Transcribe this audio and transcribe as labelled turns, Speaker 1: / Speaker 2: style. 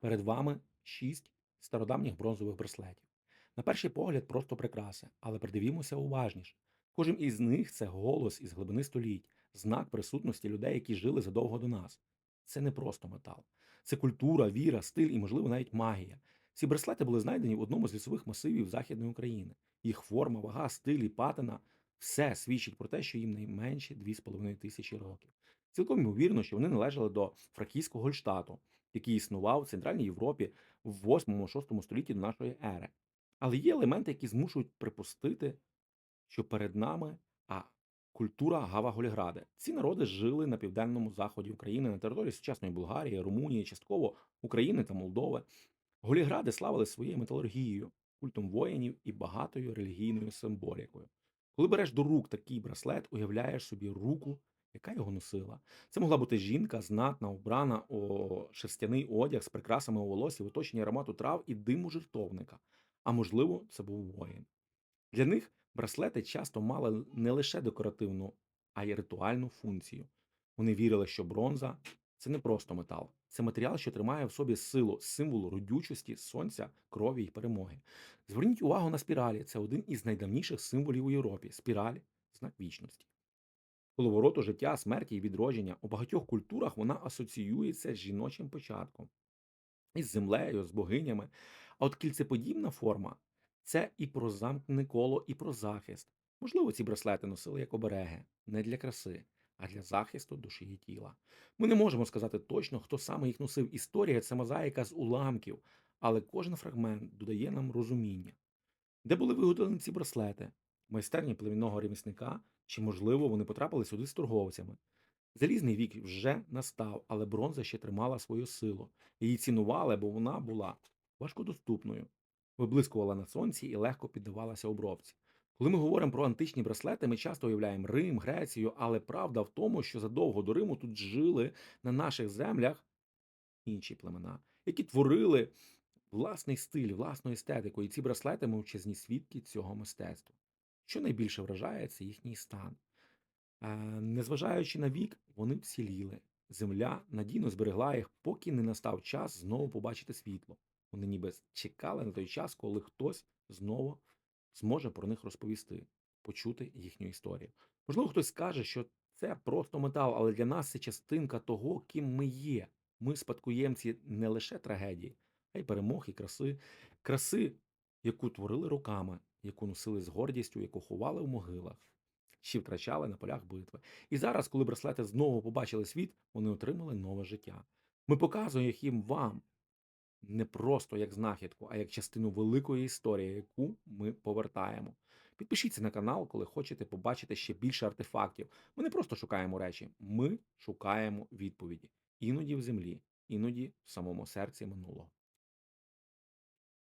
Speaker 1: Перед вами шість стародавніх бронзових браслетів. На перший погляд просто прикраси, але придивімося уважніше. Кожен із них це голос із глибини століть, знак присутності людей, які жили задовго до нас. Це не просто метал. Це культура, віра, стиль і, можливо, навіть магія. Ці браслети були знайдені в одному з лісових масивів Західної України. Їх форма, вага, стиль і патина все свідчить про те, що їм найменше 2,5 тисячі років. Цілком ймовірно, що вони належали до фракійського Гольштату, який існував в Центральній Європі в 8-6 столітті до нашої ери. Але є елементи, які змушують припустити, що перед нами а, культура Гава-Голігради. Ці народи жили на південному заході України на території сучасної Болгарії, Румунії, частково України та Молдови. Голігради славили своєю металургією, культом воїнів і багатою релігійною символікою. Коли береш до рук такий браслет, уявляєш собі руку, яка його носила. Це могла бути жінка, знатна, убрана у шерстяний одяг з прикрасами у волосі, в оточенні аромату трав і диму жертовника. А можливо, це був воїн. Для них браслети часто мали не лише декоративну, а й ритуальну функцію. Вони вірили, що бронза це не просто метал, це матеріал, що тримає в собі силу, символ родючості, сонця, крові й перемоги. Зверніть увагу на спіралі. Це один із найдавніших символів у Європі. Спіраль знак вічності. Коловороту життя, смерті і відродження у багатьох культурах вона асоціюється з жіночим початком, із землею, з богинями. А от кільцеподібна форма це і про замкнене коло, і про захист. Можливо, ці браслети носили як обереги, не для краси, а для захисту душі і тіла. Ми не можемо сказати точно, хто саме їх носив. Історія це мозаїка з уламків, але кожен фрагмент додає нам розуміння. Де були виготовлені ці браслети? Майстерні племінного ремісника, чи, можливо, вони потрапили сюди з торговцями. Залізний вік вже настав, але бронза ще тримала свою силу. Її цінували, бо вона була важкодоступною, виблискувала на сонці і легко піддавалася обробці. Коли ми говоримо про античні браслети, ми часто уявляємо Рим, Грецію, але правда в тому, що задовго до Риму тут жили на наших землях інші племена, які творили власний стиль, власну естетику, і ці браслети мовчазні свідки цього мистецтва. Що найбільше вражає, це їхній стан. Е, Незважаючи на вік, вони вціліли. Земля надійно зберегла їх, поки не настав час знову побачити світло. Вони ніби чекали на той час, коли хтось знову зможе про них розповісти, почути їхню історію. Можливо, хтось скаже, що це просто метал, але для нас це частинка того, ким ми є. Ми спадкоємці не лише трагедії, а й перемог і краси, краси, яку творили руками, яку носили з гордістю, яку ховали в могилах, чи втрачали на полях битви. І зараз, коли браслети знову побачили світ, вони отримали нове життя. Ми показуємо їм вам не просто як знахідку, а як частину великої історії, яку ми повертаємо. Підпишіться на канал, коли хочете побачити ще більше артефактів. Ми не просто шукаємо речі, ми шукаємо відповіді. Іноді в землі, іноді в самому серці минулого.